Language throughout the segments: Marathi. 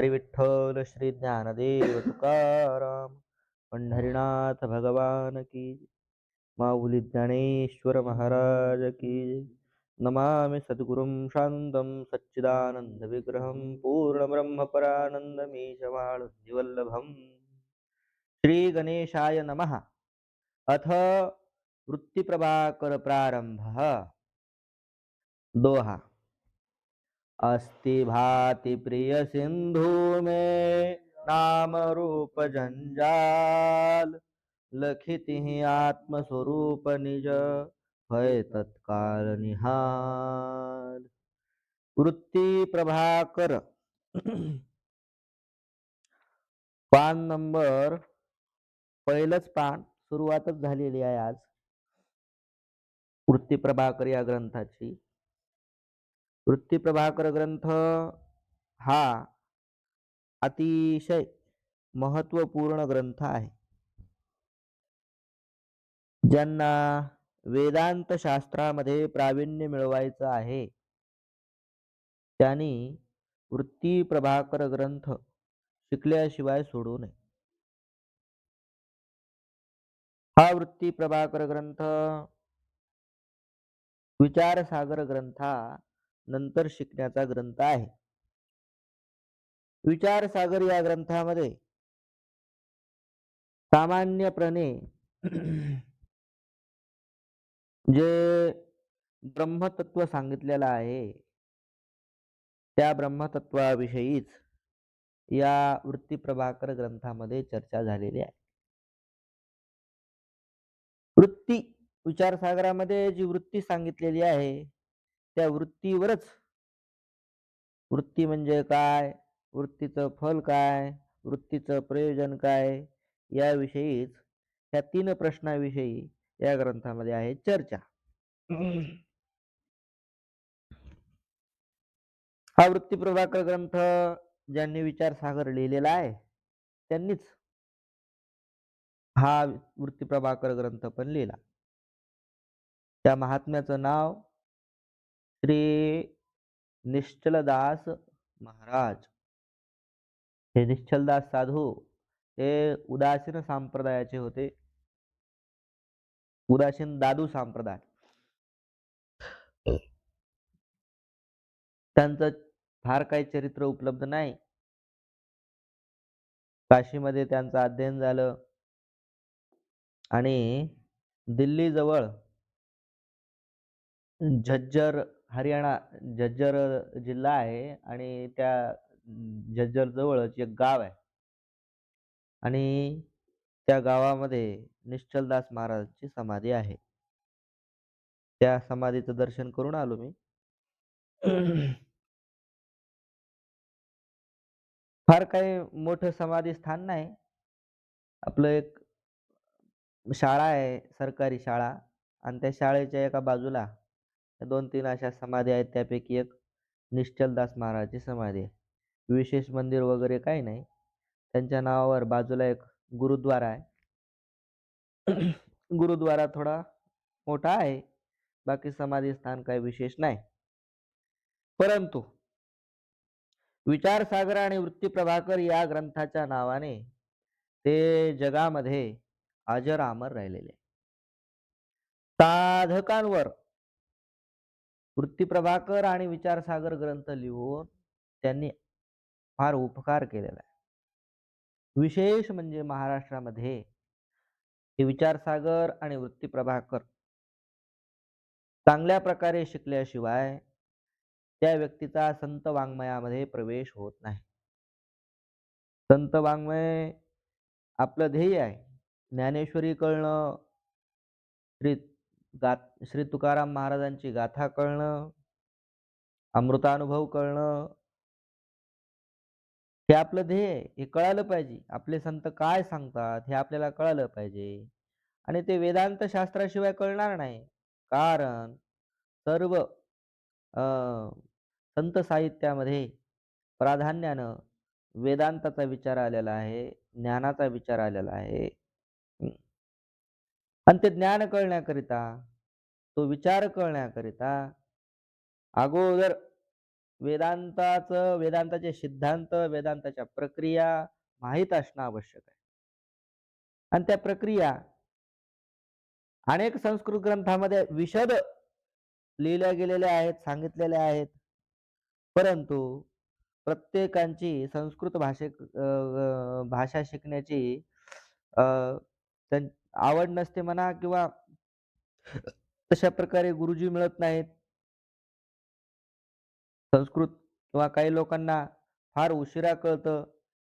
हरी विठ्ठल श्री ज्ञानदेव तुकाराम पंढरीनाथ भगवान की माऊली ज्ञानेश्वर महाराज की नमामि सद्गुरुं शान्तं सच्चिदानन्दविग्रहं विग्रहं श्रीगणेशाय नमः। अथ वृत्तिप्रभाकरप्रारम्भः दोहा। अस्ति भाति प्रिय सिंधु में नाम रूप जंजाल लखिति आत्मस्वरूप निज भय तत्काल निहाल। वृत्ती प्रभाकर पान नंबर पहिलंच पान सुरुवातच झालेली आहे आज. वृत्ती प्रभाकर या ग्रंथाची. वृत्ती प्रभाकर ग्रंथ हा अतिशय महत्त्वपूर्ण ग्रंथ आहे. ज्यांना वेदांत शास्त्रामध्ये प्रावीण्य मिळवायचं आहे. त्यांनी वृत्ती प्रभाकर ग्रंथ शिकल्याशिवाय सोडू नये. हा वृत्ती प्रभाकर ग्रंथ विचारसागर ग्रंथा नंतर शिकण्याचा ग्रंथ आहे. विचारसागर या ग्रंथामध्ये सामान्यपणे जे ब्रह्मतत्व सांगितलेलं आहे त्या ब्रह्मतत्वाविषयीच या वृत्ती प्रभाकर ग्रंथामध्ये चर्चा झालेली आहे. वृत्ती विचारसागरामध्ये जी वृत्ती सांगितलेली आहे त्या वृत्तीवरच. वृत्ती म्हणजे काय? वृत्तीचं फल काय? वृत्तीचं प्रयोजन काय? याविषयीच या तीन प्रश्नाविषयी या ग्रंथामध्ये आहे चर्चा. हा वृत्ती प्रभाकर ग्रंथ ज्यांनी विचार सागर लिहिलेला आहे त्यांनीच हा वृत्ती प्रभाकर ग्रंथ पण लिहिला. त्या महात्म्याचं नाव श्री निश्चलदास महाराज। हे निश्चलदास साधू हे उदासीन संप्रदायाचे होते. उदासीन दादू संप्रदाय. त्यांचं फार काही चरित्र उपलब्ध नाही. काशीमध्ये त्यांचं अध्ययन झालं. आणि दिल्ली जवळ झज्जर हरियाणा झज्जर जिल्हा आहे आणि त्या झज्जर जवळच एक गाव आहे. आणि त्या गावामध्ये निश्चलदास महाराजांची समाधी आहे. त्या समाधीचं दर्शन करून आलो मी. फार काही मोठं समाधी स्थान नाही. आपलं एक शाळा आहे सरकारी शाळा. आणि त्या शाळेच्या एका बाजूला दोन तीन अशा समाधी आहेत त्यापैकी एक निश्चलदास महाराजची समाधी आहे. विशेष मंदिर वगैरे काही नाही. त्यांच्या नावावर बाजूला एक गुरुद्वारा आहे. गुरुद्वारा थोडा मोठा आहे. बाकी समाधी स्थान काही विशेष नाही. परंतु विचारसागर आणि वृत्ती प्रभाकर या ग्रंथाच्या नावाने ते जगामध्ये अजरामर राहिलेले साधकांवर वृत्ती प्रभाकर आणि विचारसागर ग्रंथ लिहून त्यांनी फार उपकार केलेला आहे. विशेष म्हणजे महाराष्ट्रामध्ये हे विचारसागर आणि वृत्ती प्रभाकर चांगल्या प्रकारे शिकल्याशिवाय त्या व्यक्तीचा संत वाङ्मयामध्ये प्रवेश होत नाही. संत वाङ्मय आपलं ध्येय आहे. ज्ञानेश्वरी कळणं श्री गात श्री तुकाराम महाराजांची गाथा कळणं अमृतानुभव कळणं हे आपलं ध्येय हे कळालं पाहिजे. आपले संत काय सांगतात हे आपल्याला कळालं पाहिजे. आणि ते वेदांत शास्त्राशिवाय कळणार नाही. कारण सर्व संत साहित्यामध्ये प्राधान्यानं वेदांताचा विचार आलेला आहे ज्ञानाचा विचार आलेला आहे. आणि ते ज्ञान कळण्याकरिता तो विचार कळण्याकरिता अगोदर वेदांताचं वेदांताचे सिद्धांत, वेदांताच्या प्रक्रिया माहीत असणं आवश्यक आहे. आणि त्या प्रक्रिया अनेक संस्कृत ग्रंथामध्ये विशद लिहिल्या गेलेल्या आहेत, सांगितलेल्या आहेत. परंतु प्रत्येकांची संस्कृत भाषे भाषा शिकण्याची त्यां आवड नसते म्हणा किंवा तशा प्रकारे गुरुजी मिळत नाहीत. संस्कृत किंवा काही लोकांना फार उशिरा कळतं,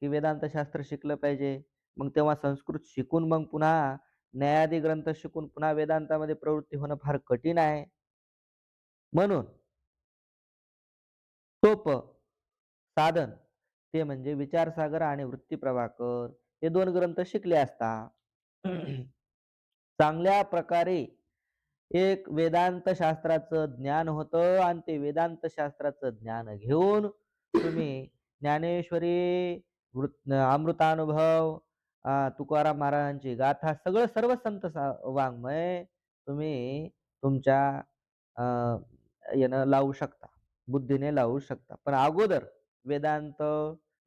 की वेदांत शास्त्र शिकलं पाहिजे. मग तेव्हा संस्कृत शिकून मग पुन्हा न्यायादी ग्रंथ शिकून पुन्हा वेदांतामध्ये प्रवृत्ती होणं फार कठीण आहे. म्हणून सोप साधन ते म्हणजे विचारसागर आणि वृत्ती प्रभाकर हे दोन ग्रंथ शिकले असता चांगल्या प्रकारे एक वेदांत शास्त्राचं ज्ञान होतं आणि ते वेदांत शास्त्राचं ज्ञान घेऊन तुम्ही ज्ञानेश्वरी, अमृतानुभव, तुकाराम महाराजांची गाथा सगळं सर्व संत वाङ्मय तुम्ही तुमच्या यानं लावू शकता. बुद्धीने लावू शकता. पण अगोदर वेदांत,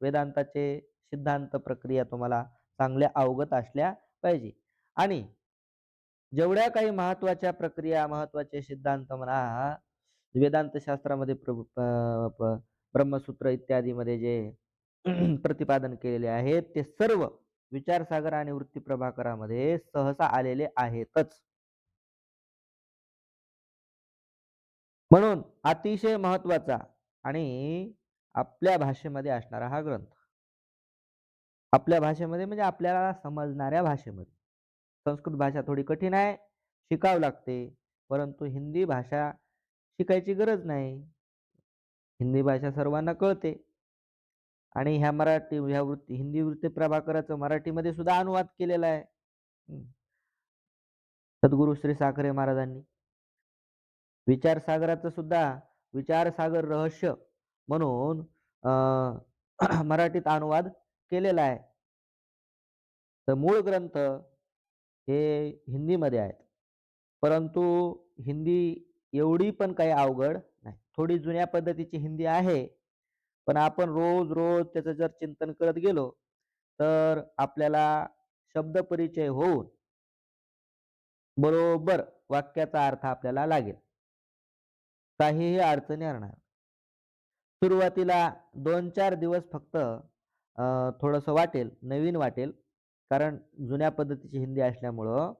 वेदांताचे सिद्धांत प्रक्रिया तुम्हाला चांगल्या अवगत असल्या पाहिजे. आणि जेवढ्या काही महत्त्वाच्या प्रक्रिया, महत्त्वाचे सिद्धांत म्हणा, वेदांत शास्त्रामध्ये ब्रह्मसूत्र इत्यादीमध्ये जे प्रतिपादन केलेले आहेत, ते सर्व विचारसागर आणि वृत्ती प्रभाकरामध्ये सहसा आलेले आहेतच. म्हणून अतिशय महत्त्वाचा आणि आपल्या भाषेमध्ये असणारा हा ग्रंथ. आपल्या भाषेमध्ये म्हणजे आपल्याला समजणाऱ्या भाषेमध्ये. संस्कृत भाषा थोडी कठीण आहे, शिकावं लागते. परंतु हिंदी भाषा शिकायची गरज नाही. हिंदी भाषा सर्वांना कळते. आणि ह्या मराठी ह्या वृत्ती हिंदी वृत्ती प्रभाकराचं मराठीमध्ये सुद्धा अनुवाद केलेला आहे. सद्गुरू श्री साखरे महाराजांनी. विचारसागराचं सुद्धा विचारसागर रहस्य म्हणून मराठीत अनुवाद केलेला आहे. तर मूळ ग्रंथ हे हिंदीमध्ये आहेत. परंतु हिंदी एवढी पण काही अवघड नाही. थोडी जुन्या पद्धतीची हिंदी आहे. पण आपण रोज-रोज त्याचं जर चिंतन करत गेलो, तर आपल्याला शब्द परिचय होऊन बरोबर वाक्याचा अर्थ आपल्याला लागेल. काहीही अडचणी येणार सुरुवातीला 2-4 दिवस फक्त थोडंसं वाटेल, नवीन वाटेल. कारण जुन्या पद्धतीची हिंदी असल्यामुळं.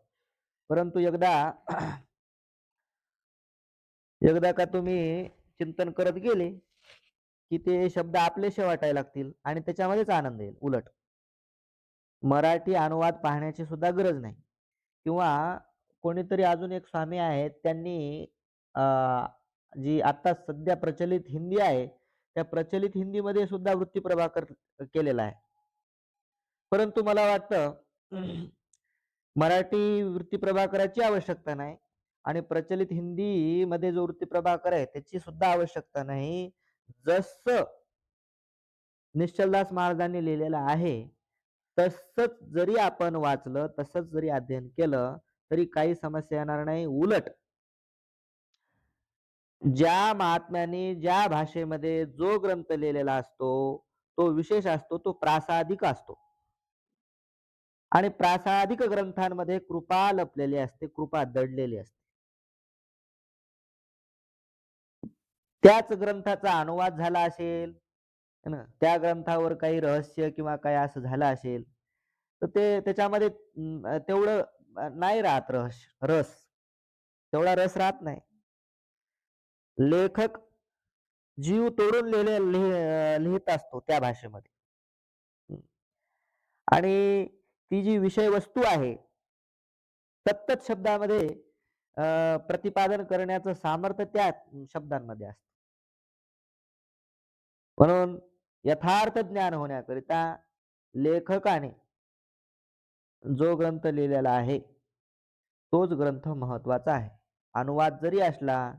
परंतु एकदा एकदा का तुम्ही चिंतन करत गेले, की ते शब्द आपलेसे वाटायला लागतील आणि त्याच्यामध्येच आनंद येईल उलट. मराठी अनुवाद पाहण्याची सुद्धा गरज नाही. किंवा कोणीतरी अजून एक स्वामी आहेत त्यांनी जी आता सध्या प्रचलित हिंदी आहे, त्या प्रचलित हिंदीमध्ये सुद्धा वृत्ती प्रभाकर केलेला आहे. परंतु मला वाटतं मराठी वृत्ती प्रभाकराची आवश्यकता नाही आणि प्रचलित हिंदीमध्ये जो वृत्ती प्रभाकर आहे त्याची सुद्धा आवश्यकता नाही. जसं निश्चलदास महाराजांनी लिहिलेलं आहे, तसंच जरी आपण वाचलं, तसंच जरी अध्ययन केलं, तरी काही समस्या येणार नाही. उलट ज्या महात्म्याने ज्या भाषेमध्ये जो ग्रंथ लिहिलेला असतो, तो विशेष असतो, तो प्रासादिक असतो. आणि प्रासादिक ग्रंथांमध्ये कृपा लपलेली असते, कृपा दडलेली असते. त्याच ग्रंथाचा अनुवाद झाला असेल, ना, त्या ग्रंथावर काही रहस्य किंवा काही असं झालं असेल, तर ते त्याच्यामध्ये तेवढं नाही राहत रहस्य रस. तेवढा रस राहत नाही. लेखक जीव तोडून लिहिले लिहित असतो त्या भाषेमध्ये. आणि ती जी विषय वस्तू आहे, तत्तत शब्दामध्ये प्रतिपादन करण्याचं सामर्थ्य त्या शब्दांमध्ये असतं. म्हणून यथार्थ ज्ञान होण्याकरिता लेखकाने जो ग्रंथ लिहिलेला आहे, तोच ग्रंथ महत्त्वाचा आहे. अनुवाद जरी असला,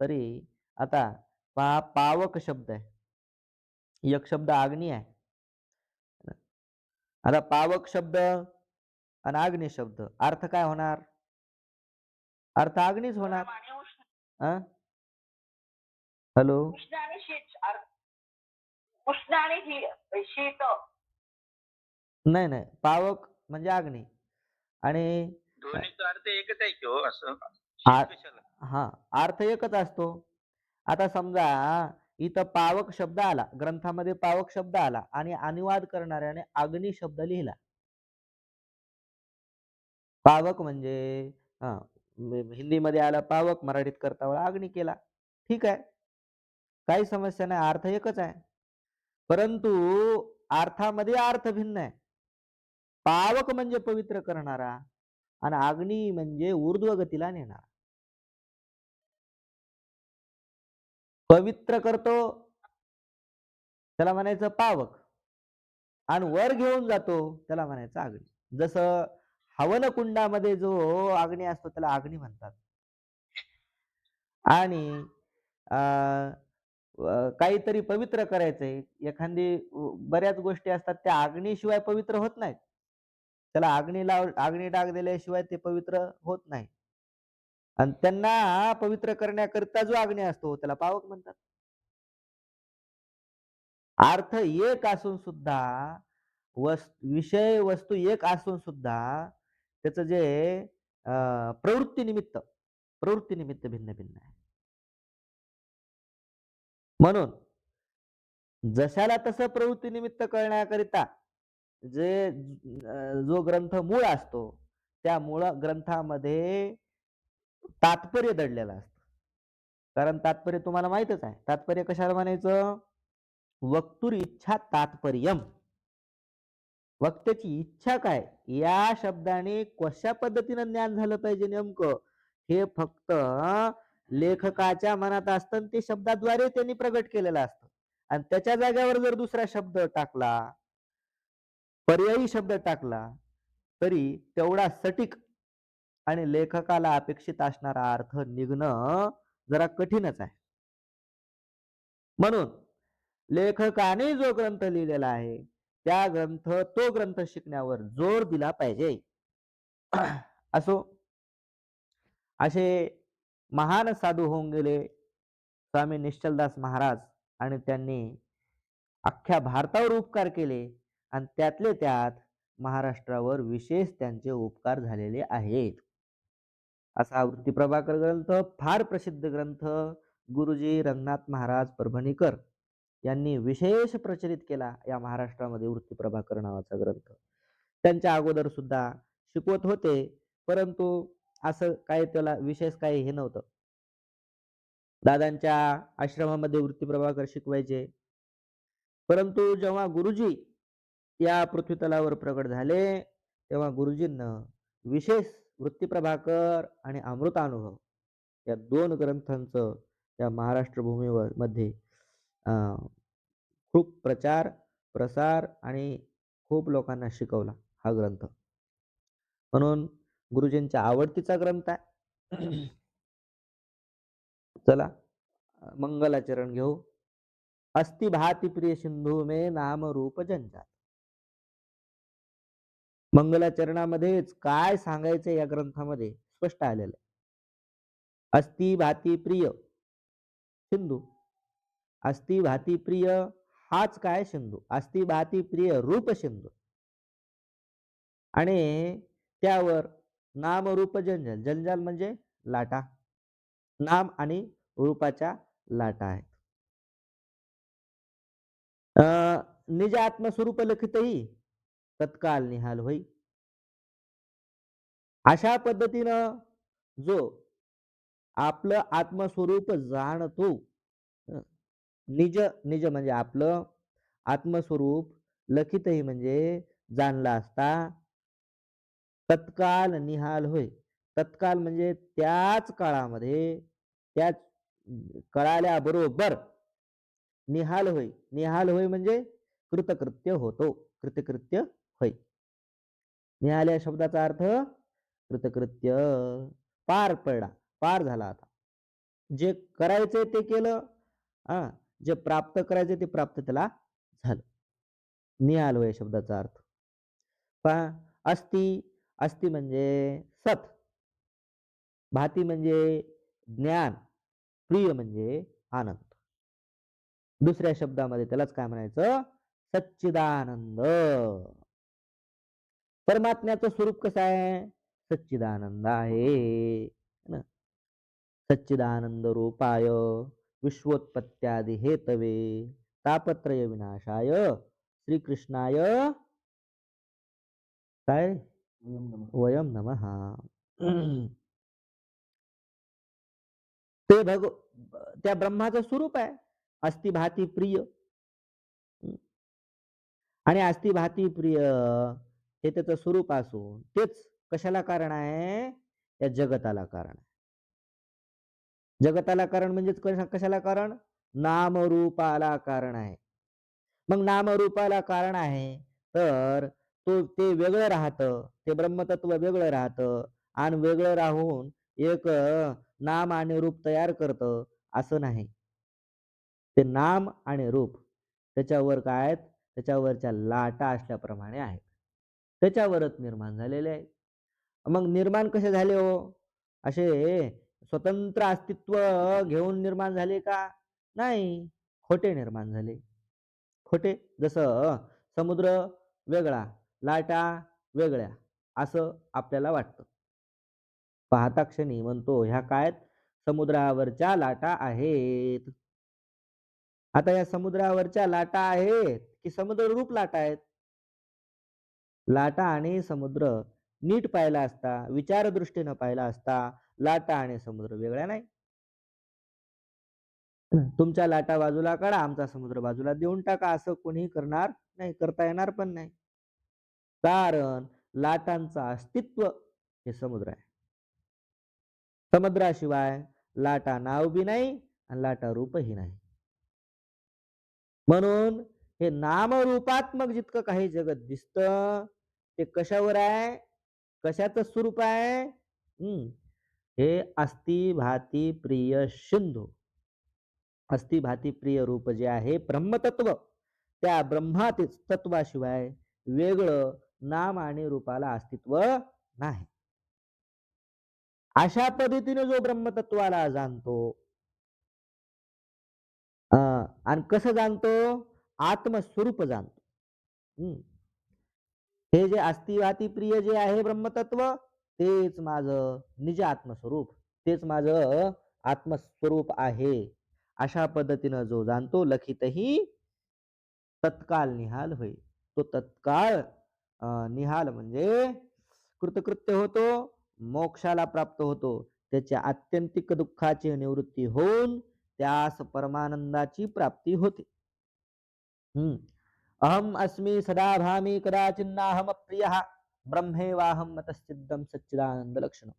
तरी आता पहा पावक शब्द आहे. एक शब्द अग्नी आहे. आता पावक शब्द आणि अग्नी शब्द अर्थ काय होणार? अर्थ अग्नीच होणार. हॅलो? उष्ण आणि शीत ही- नाही नाही. पावक म्हणजे अग्नी आणि दोन्हीचा अर्थ एकच आहे की हो हा अर्थ एकच असतो. आता समजा इथं पावक शब्द आला ग्रंथामध्ये पावक शब्द आला आणि अनुवाद करणाऱ्याने अग्नी शब्द लिहिला. पावक म्हणजे हा हिंदीमध्ये आला पावक मराठीत करता वेळा अग्नी केला. ठीक आहे. काही समस्या नाही अर्थ एकच आहे. परंतु अर्थामध्ये अर्थ भिन्न आहे. पावक म्हणजे पवित्र करणारा आणि अग्नी म्हणजे ऊर्ध्व गतीला नेणारा. पवित्र करतो. त्याला म्हणायचं पावक. आणि वर घेऊन जातो त्याला म्हणायचं अग्नी जसं हवन कुंडामध्ये जो अग्नी असतो त्याला अग्नी म्हणतात. आणि अं, काहीतरी पवित्र करायचंय. एखादी बऱ्याच गोष्टी असतात त्या आग्नीशिवाय पवित्र होत नाहीत. त्याला अग्नी लाव अग्नी डाग दिल्याशिवाय ते पवित्र होत नाही. आणि त्यांना पवित्र करण्याकरिता जो आग्नेय असतो त्याला पावक म्हणतात. अर्थ एक असून सुद्धा वस्तू विषय वस्तू एक असून सुद्धा त्याचं जे अं, प्रवृत्ती निमित्त प्रवृत्ती निमित्त भिन्न भिन्न आहे. म्हणून जशाला तसं प्रवृत्ती निमित्त कळण्याकरिता जे जो ग्रंथ मूळ असतो त्या मूळ ग्रंथामध्ये तात्पर्य दडलेलं असतं. कारण तात्पर्य तुम्हाला माहितच आहे. तात्पर्य कशाला म्हणायचं? वक्तुर इच्छा तात्पर्यम. वक्त्याची इच्छा काय? या शब्दाने कशा पद्धतीनं ज्ञान झालं पाहिजे नेमकं? हे फक्त लेखकाच्या मनात असतं आणि ते शब्दाद्वारे त्यांनी प्रगट केलेलं असतं. आणि त्याच्या जागेवर जर दुसरा शब्द टाकला पर्यायी शब्द टाकला तरी तेवढा सटीक आणि लेखकाला अपेक्षित असणारा अर्थ निघणं जरा कठीणच आहे. म्हणून लेखकाने जो ग्रंथ लिहिलेला आहे त्या ग्रंथ तो ग्रंथ शिकण्यावर जोर दिला पाहिजे. असो असे महान साधू होऊन गेले स्वामी निश्चलदास महाराज आणि त्यांनी अख्ख्या भारतावर उपकार केले आणि त्यातले त्यात महाराष्ट्रावर विशेष त्यांचे उपकार झालेले आहेत. असा वृत्ती प्रभाकर ग्रंथ फार प्रसिद्ध ग्रंथ गुरुजी रंगनाथ महाराज परभणीकर यांनी विशेष प्रचलित केला या महाराष्ट्रामध्ये वृत्ती प्रभाकर नावाचा ग्रंथ. त्यांच्या अगोदर सुद्धा शिकवत होते परंतु असं काय त्याला विशेष काही हे नव्हतं. दादांच्या आश्रमामध्ये वृत्ती प्रभाकर शिकवायचे. परंतु जेव्हा गुरुजी या पृथ्वीतलावर प्रगट झाले तेव्हा गुरुजींना विशेष वृत्तीप्रभाकर आणि अमृतानुभव या दोन ग्रंथांचं या महाराष्ट्र भूमीवर मध्ये खूप प्रचार प्रसार आणि खूप लोकांना शिकवला हा ग्रंथ. म्हणून गुरुजींच्या आवडतीचा ग्रंथ आहे. चला मंगलाचरण घेऊ. अस्ति भाती प्रिय सिंधू मे नाम रूप जंजाल मंगलाचरणामध्येच काय सांगायचं या ग्रंथामध्ये? स्पष्ट आलेलं आहे. अस्ति भाती प्रिय. सिंधू. अस्ति भाती प्रिय हाच काय सिंधू? अस्ति भाती प्रिय रूप सिंधू. आणि त्यावर नाम रूप जंजल. जंजाल म्हणजे लाटा. नाम आणि रूपाच्या लाटा आहेत. अं, निज आत्मस्वरूप लखितही तत्काल निहाल होई. अशा पद्धतीनं जो आपलं आत्मस्वरूप जाणतो निज निज म्हणजे आपलं आत्मस्वरूप लखितही म्हणजे जाणला असता तत्काल निहाल होय. तत्काल म्हणजे त्याच काळामध्ये त्याच कळाल्याबरोबर निहाल होय. निहाल होय म्हणजे कृतकृत्य होतो. कृतकृत्य होय. निहाल या शब्दाचा अर्थ कृतकृत्य. पार पडला. पार झाला आता. जे करायचे ते केलं. हा. जे प्राप्त करायचे ते प्राप्त त्याला झालं. निहाल होय शब्दाचा अर्थ. पहा. अस्थि. अस्ति म्हणजे सत. भाती म्हणजे ज्ञान. प्रिय म्हणजे आनंद. दुसऱ्या शब्दामध्ये त्यालाच काय म्हणायचं? सच्चिदानंद. परमात्म्याचं स्वरूप कसं आहे? सच्चिदानंद आहे. ना? सच्चिदानंद रूपाय विश्वोत्पत्त्यादि हेतवे तापत्रय विनाशाय श्रीकृष्णाय काय? वयम नमः. ते भग त्या ब्रह्माचं स्वरूप आहे. अस्ति भाती प्रिय. आणि अस्ति भाती प्रिय हे त्याचं स्वरूप असून तेच कशाला कारण आहे? या जगताला कारण आहे. जगताला कारण म्हणजेच कशा कशाला कारण? नामरूपाला कारण आहे. मग नामरूपाला कारण आहे तर तो ते वेगळं राहतं ते ब्रह्मतत्व वेगळं राहतं आणि वेगळं राहून एक नाम आणि रूप तयार करतं असं नाही. ते नाम आणि रूप त्याच्यावर काय आहेत? त्याच्यावरच्या लाटा असल्याप्रमाणे आहेत. त्याच्यावरच निर्माण झालेले आहे. मग निर्माण कसे झाले हो? असे स्वतंत्र अस्तित्व घेऊन निर्माण झाले का? नाही. खोटे निर्माण झाले. खोटे जसं समुद्र वेगळा लाटा वेगळ्या असं आपल्याला वाटतं. पाहता क्षणी म्हणतो ह्या काय समुद्रावरच्या लाटा आहेत. आता या समुद्रावरच्या लाटा आहेत की समुद्र रूप लाटा आहेत? लाटा आणि समुद्र नीट पाहिला असता विचारदृष्टीनं पाहिला असता लाटा आणि समुद्र वेगळ्या नाही. तुमच्या लाटा बाजूला काढा आमचा समुद्र बाजूला देऊन टाका असं कोणीही करणार नाही करता येणार पण नाही. कारण लाटांचं अस्तित्व हे समुद्र आहे. समुद्राशिवाय लाटा नाव बी नाही आणि लाटा रूपही नाही. म्हणून हे नामरूपात्मक जितकं काही जगत दिसत ते कशावर आहे? कशाच स्वरूप आहे? हम्म. हे अस्ति भाती प्रिय सिंधू. अस्ति भाती प्रिय रूप जे आहे ब्रह्मतत्व. त्या ब्रह्मातीच तत्वाशिवाय वेगळं नाम आणि रूपाला अस्तित्व नाही. अशा पद्धतीने जो ब्रह्मतत्वाला जाणतो अं, आणि कसं जाणतो? आत्मस्वरूप जाणतो. हम्म. हे जे अस्तिवाती प्रिय जे आहे ब्रह्मतत्व तेच माझं निज आत्मस्वरूप तेच माझं आत्मस्वरूप आहे. अशा पद्धतीनं जो जाणतो लखितही तत्काल निहाल होय. तो तत्काळ अं, निहाल म्हणजे कृतकृत्य होतो मोक्षाला प्राप्त होतो. त्याच्या आत्यंतिक दुःखाची निवृत्ती होऊन त्यास परमानंदाची प्राप्ती होते. अहम अस्मि सदा भामी कदाचिन्नाहम प्रिय। ब्रह्मेवाहम मतसिद्धम सच्चिदानंद लक्षण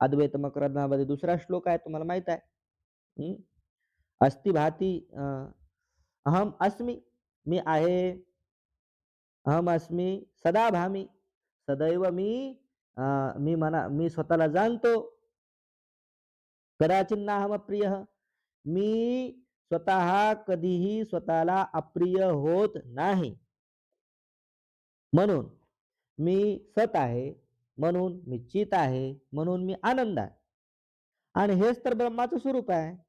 अद्वैत मकरंदामध्ये दुसरा श्लोक आहे तुम्हाला माहित आहे हम्म। अस्ति भाती अहम अस्मि मी आहे। अहम अस्मि सदा भामी सदैव मी अं, मी मना मी स्वतःला जाणतो। कदाचिन्नाहम प्रिय। मी स्वतः कधीही स्वतःला अप्रिय होत नाही. म्हणून मी सत आहे म्हणून मी चित आहे म्हणून मी आनंद आहे. आणि हेच तर ब्रह्माचं स्वरूप आहे.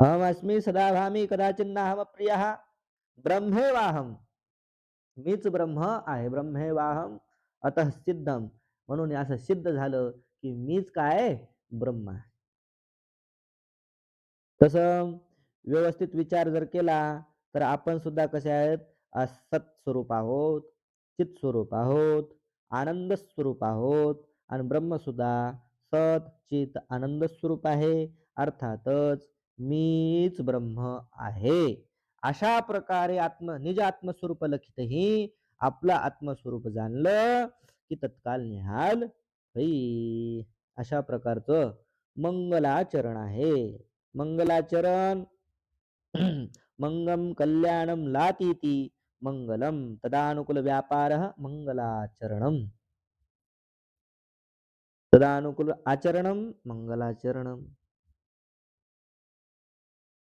अहम अस्मी सदाभामी कदाचिन्नाहम प्रिय ब्रह्मेवाहम मीच ब्रह्म आहे ब्रह्मे वाहम अतः सिद्धम म्हणून असं सिद्ध झालं की मीच काय? ब्रह्म आहे. तसं व्यवस्थित विचार जर केला तर आपण सुद्धा कसे आहेत? असत सत स्वरूप आहोत चित स्वरूप आहोत आनंद स्वरूप आहोत आणि ब्रह्म सुद्धा सत चित आनंद स्वरूप आहे. अर्थातच मीच ब्रह्म आहे. अशा प्रकारे आत्म निज आत्मस्वरूप लखितही आपलं आत्मस्वरूप जाणलं की तत्काल निहाल होई अशा प्रकारचं मंगलाचरण आहे. मंगलाचरण। मंगम कल्याणम लातीती। मंगलम तदानुकूल व्यापार मंगलाचरणम। तदानुकूल आचरणम मंगलाचरणम।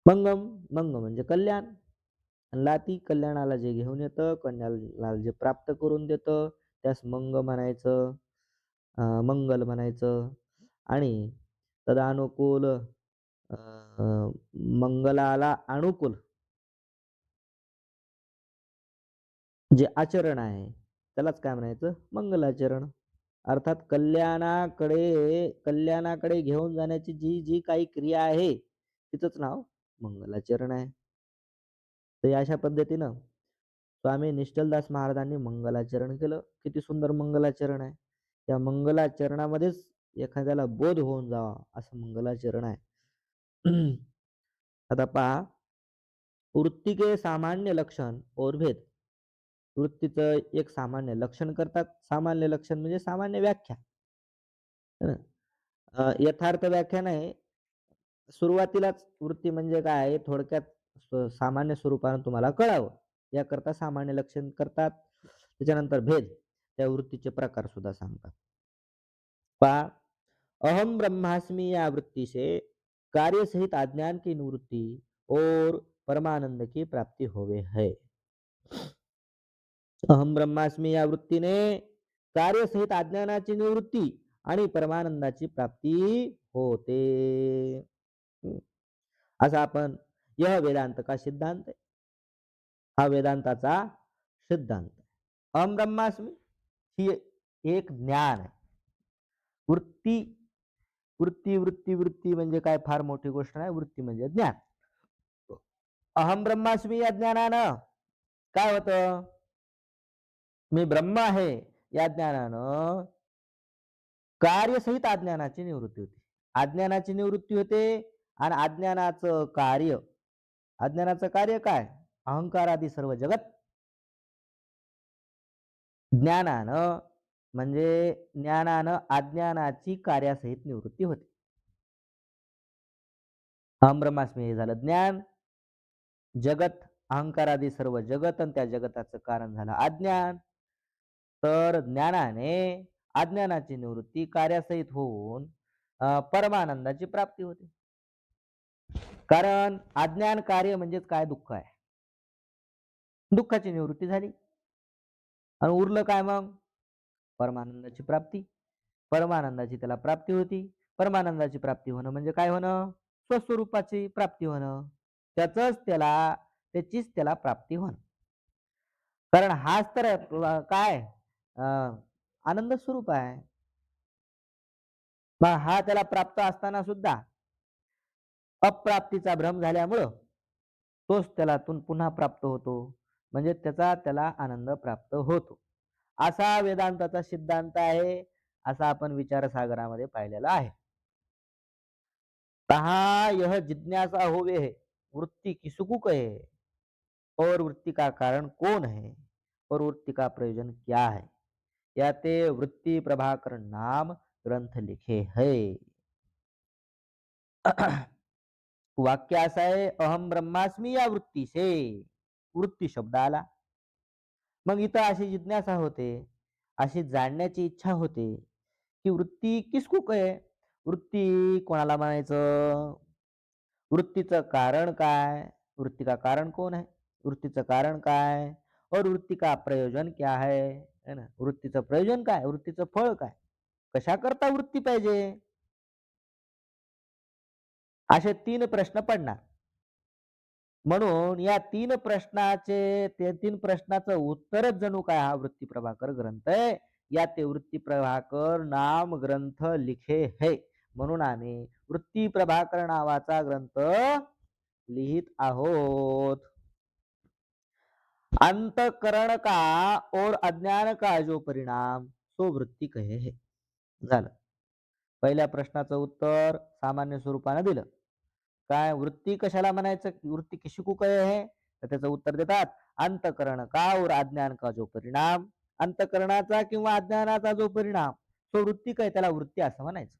मंगम मंग म्हणजे कल्याण। आणि लाती कल्याणाला जे घेऊन येतं कन्याला जे प्राप्त करून देतं त्यास मंग म्हणायचं मंगल म्हणायचं. आणि तदानुकूल मंगलाला अनुकूल. जे आचरण आहे त्यालाच काय म्हणायचं? मंगलाचरण. अर्थात कल्याणाकडे कल्याणाकडे घेऊन जाण्याची जी जी काही क्रिया आहे तिचंच नाव मंगलाचरण आहे. तर या अशा पद्धतीनं स्वामी निष्ठलदास महाराजांनी मंगलाचरण केलं. किती सुंदर मंगलाचरण आहे. या मंगलाचरणामध्येच एखाद्याला बोध होऊन जावा असं मंगलाचरण आहे. आता पहा. वृत्ती के सामान्य लक्षण और भेद. वृत्तीचं एक सामान्य लक्षण करतात. सामान्य लक्षण म्हणजे सामान्य व्याख्या. यथार्थ व्याख्या नाही. सुरुवातीलाच वृत्ती म्हणजे काय? आहे थोडक्यात सामान्य स्वरूपानं तुम्हाला कळावं. याकरता सामान्य लक्षण करतात. त्याच्यानंतर भेद. त्या वृत्तीचे प्रकार सुद्धा सांगतात. पहा. अहम ब्रह्मास्मी या वृत्तीचे कार्य सहित अज्ञान की निवृत्ति और परमानंद की प्राप्ति होवे है। अहम ब्रह्मास्मि या वृत्तीने कार्य सहित अज्ञानाची निवृत्ती आणि परमानंदाची प्राप्ती होते। असा आपण यह वेदांत का सिद्धांत आहे? हा वेदांताचा सिद्धांत अहम ब्रह्मास्मी ही एक ज्ञान आहे। वृत्ती वृत्ती वृत्ती वृत्ती म्हणजे काय? फार मोठी गोष्ट नाही. वृत्ती म्हणजे ज्ञान. अहम ब्रह्मास्मी या ज्ञानानं. काय होतं? मी ब्रह्म आहे. या ज्ञानानं कार्यसहित अज्ञानाची निवृत्ती होती. अज्ञानाची निवृत्ती होते आणि अज्ञानाचं कार्य. अज्ञानाचं कार्य काय? अहंकार आदी सर्व जगत. ज्ञानानं म्हणजे ज्ञानानं अज्ञानाची कार्यासहित निवृत्ती होते. अहम हे झालं ज्ञान. जगत अहंकारादी सर्व जगत आणि त्या जगताचं कारण झालं अज्ञान. तर ज्ञानाने अज्ञानाची निवृत्ती कार्यासहित होऊन परमानंदाची प्राप्ती होते. कारण अज्ञान कार्य म्हणजेच काय? दुःख आहे. दुःखाची निवृत्ती झाली. आणि उरलं काय मग? परमानंदाची प्राप्ती. परमानंदाची त्याला प्राप्ती होती. परमानंदाची प्राप्ती होणं म्हणजे काय होणं? स्वस्वरूपाची प्राप्ती होणं. त्याच त्याला त्याचीच त्याला प्राप्ती होणं. कारण हाच तर काय? अं, आनंद स्वरूप आहे. मग हा त्याला प्राप्त असताना सुद्धा अप्राप्तीचा भ्रम झाल्यामुळं तोच त्याला तून पुन्हा प्राप्त होतो. म्हणजे त्याचा त्याला आनंद प्राप्त होतो. असा वेदांताचा सिद्धांत आहे असा आपण विचारसागरामध्ये पाहिलेला आहे. तहा यह जिज्ञासा होवे है वृत्ति किसको कहे और वृत्ति का कारण कौन है और वृत्ति का प्रयोजन क्या है? या ते वृत्ति प्रभाकर नाम ग्रंथ लिखे है. वाक्य असं आहे अहम ब्रह्मास्मी या वृत्ती से वृत्ती शब्द आला. मग इथं अशी जिज्ञासा होते अशी जाणण्याची इच्छा होते की वृत्ती किसकूक आहे? वृत्ती कोणाला म्हणायचं? वृत्तीचं कारण काय? वृत्ती का कारण कोण आहे? वृत्तीचं कारण काय? और वृत्ती का प्रयोजन क्या आहे? है ना? वृत्तीचं प्रयोजन काय? वृत्तीचं फळ काय? कशा करता वृत्ती पाहिजे? असे तीन प्रश्न पडणार. म्हणून या तीन प्रश्नाचे ते तीन प्रश्नाचं उत्तरच जणू काय हा वृत्ती प्रभाकर ग्रंथ आहे. या ते वृत्ती प्रभाकर नाम ग्रंथ लिखे है. म्हणून आम्ही वृत्ती प्रभाकर नावाचा ग्रंथ लिहित आहोत. अंतकरण का और अज्ञान का जो परिणाम तो वृत्ती कहे है. झालं. पहिल्या प्रश्नाचं उत्तर सामान्य स्वरूपानं दिलं. काय वृत्ती कशाला म्हणायचं? वृत्ती कशी कहे आहे? तर त्याचं उत्तर देतात अंतकरण का और अज्ञान का जो परिणाम? अंतकरणाचा किंवा अज्ञानाचा जो परिणाम? तो वृत्ती काय? त्याला वृत्ती असं म्हणायचं.